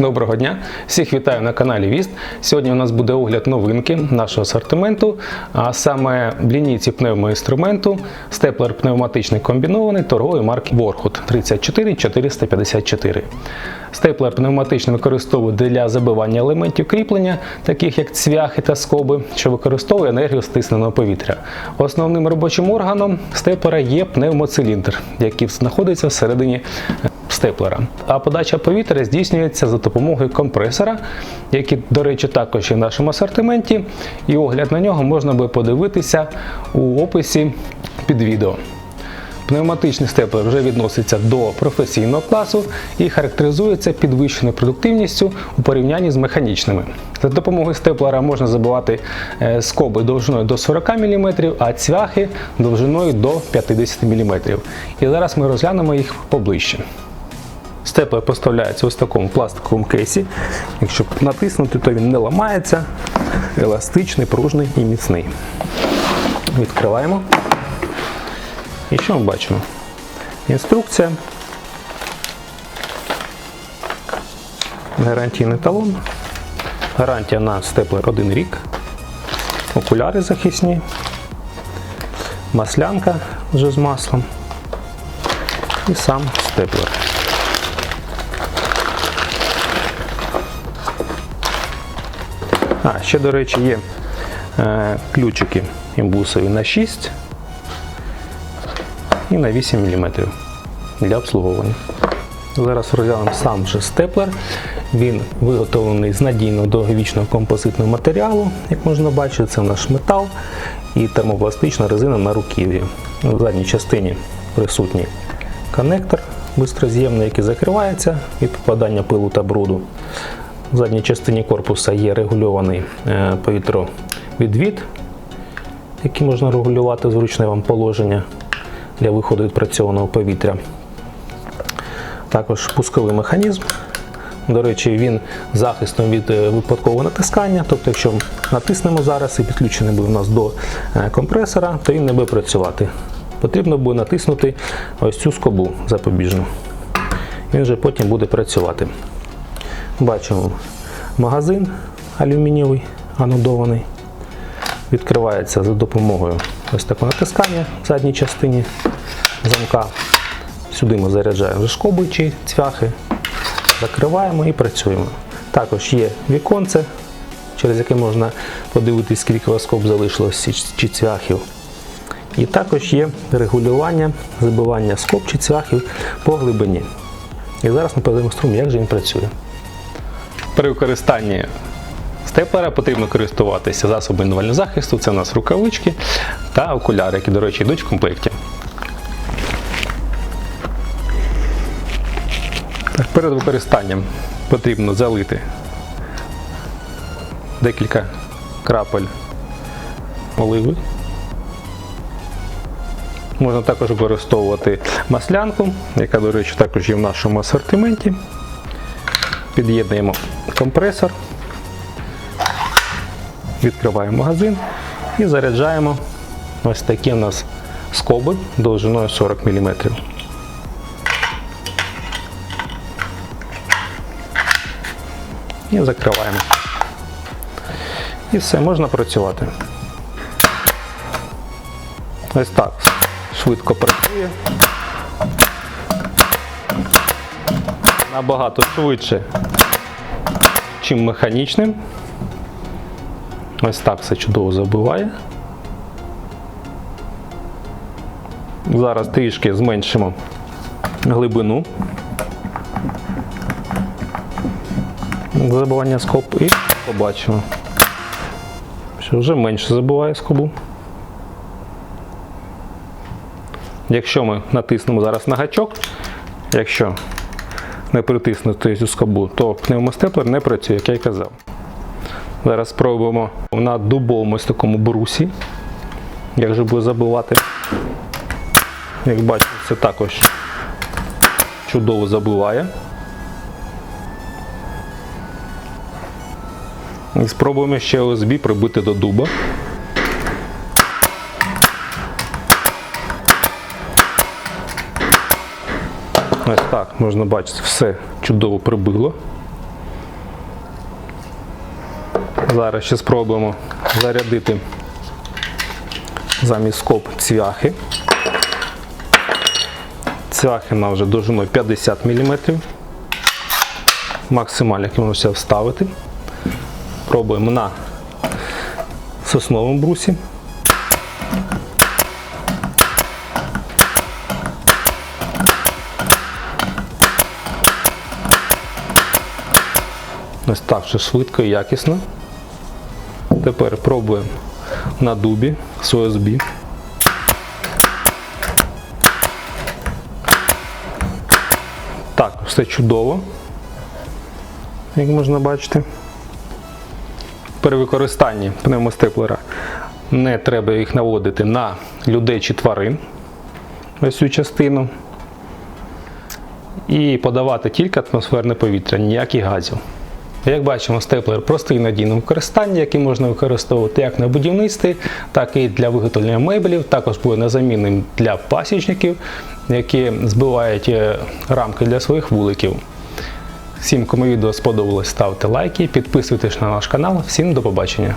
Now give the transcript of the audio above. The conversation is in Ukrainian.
Доброго дня! Всіх вітаю на каналі Віст. Сьогодні у нас буде огляд новинки нашого асортименту, а саме в лінійці пневмоінструменту степлер пневматичний комбінований торгової марки Warhood 34454. Степлер пневматичний використовують для забивання елементів кріплення, таких як цвяхи та скоби, що використовує енергію стисненого повітря. Основним робочим органом степлера є пневмоциліндр, який знаходиться всередині степлера. А подача повітря здійснюється за допомогою компресора, який, до речі, також є в нашому асортименті. І огляд на нього можна буде подивитися у описі під відео. Пневматичний степлер вже відноситься до професійного класу і характеризується підвищеною продуктивністю у порівнянні з механічними. За допомогою степлера можна забивати е, скоби довжиною до 40 мм, а цвяхи довжиною до 50 мм. І зараз ми розглянемо їх поближче. Степлер поставляється ось в такому пластиковому кейсі. Якщо натиснути, то він не ламається, еластичний, пружний і міцний. Відкриваємо. І що ми бачимо? Інструкція. Гарантійний талон. Гарантія на степлер 1 рік. Окуляри захисні. Маслянка вже з маслом. І сам степлер. А, ще, до речі, є е, ключики імбусові на 6 і на 8 мм для обслуговування. Зараз розглянемо сам же степлер. Він виготовлений з надійного довговічного композитного матеріалу, як можна бачити, це наш метал і термопластична резина на руків'ї. В задній частині присутній коннектор бистроз'ємний, який закривається від попадання пилу та бруду. В задній частині корпуса є регульований е, повітровідвід, який можна регулювати зручне вам положення для виходу відпрацьованого повітря. Також пусковий механізм. До речі, він захистом від е, випадкового натискання. Тобто, якщо натиснемо зараз і підключений буде у нас до е, компресора, то він не буде працювати. Потрібно буде натиснути ось цю скобу запобіжну. Він вже потім буде працювати. Бачимо магазин алюмінієвий анодований. Відкривається за допомогою ось такого натискання в задній частині замка. Сюди ми заряджаємо шкоби чи цвяхи, закриваємо і працюємо. Також є віконце, через яке можна подивитися, скільки оскоп залишилось чи цвяхів. І також є регулювання забивання скоб чи цвяхів по глибині. І зараз ми продемонструємо, як же він працює. При використанні степлера потрібно користуватися засобами індивідуального захисту. Це у нас рукавички та окуляри, які, до речі, йдуть в комплекті. Так, перед використанням потрібно залити декілька крапель оливи. Можна також використовувати маслянку, яка, до речі, також є в нашому асортименті. Під'єднуємо компресор, відкриваємо магазин і заряджаємо ось такі у нас скоби довжиною 40 мм. І закриваємо. І все, можна працювати. Ось так. Швидко працює. Набагато швидше, чим механічним. Ось так все чудово забиває. Зараз трішки зменшимо глибину. Забивання скоб і побачимо, що вже менше забиває скобу. Якщо ми натиснемо зараз на гачок, якщо не притиснути цю скобу, то пневмостеплер не працює, як я й казав. Зараз спробуємо на дубовому ось такому брусі, як же буде забивати. Як бачите, це також чудово забиває. І спробуємо ще ОСБ прибити до дуба. Ось так, можна бачити, все чудово прибило. Зараз ще спробуємо зарядити замість скоб цвяхи. Цвяхи нам вже довжиною 50 мм. Максимально як можна вставити. Пробуємо на сосновому брусі. Ось так вже швидко і якісно. Тепер пробуємо на дубі з ОСБ. Так, все чудово, як можна бачити. При використанні пневмостеплера не треба їх наводити на людей чи тварин. Ось цю частину. І подавати тільки атмосферне повітря, ніяких газів. Як бачимо, степлер простий і надійний в використанні, який можна використовувати як на будівництві, так і для виготовлення меблів. Також буде незамінним для пасічників, які збивають е, рамки для своїх вуликів. Всім, кому відео сподобалось, ставте лайки, підписуйтесь на наш канал. Всім до побачення!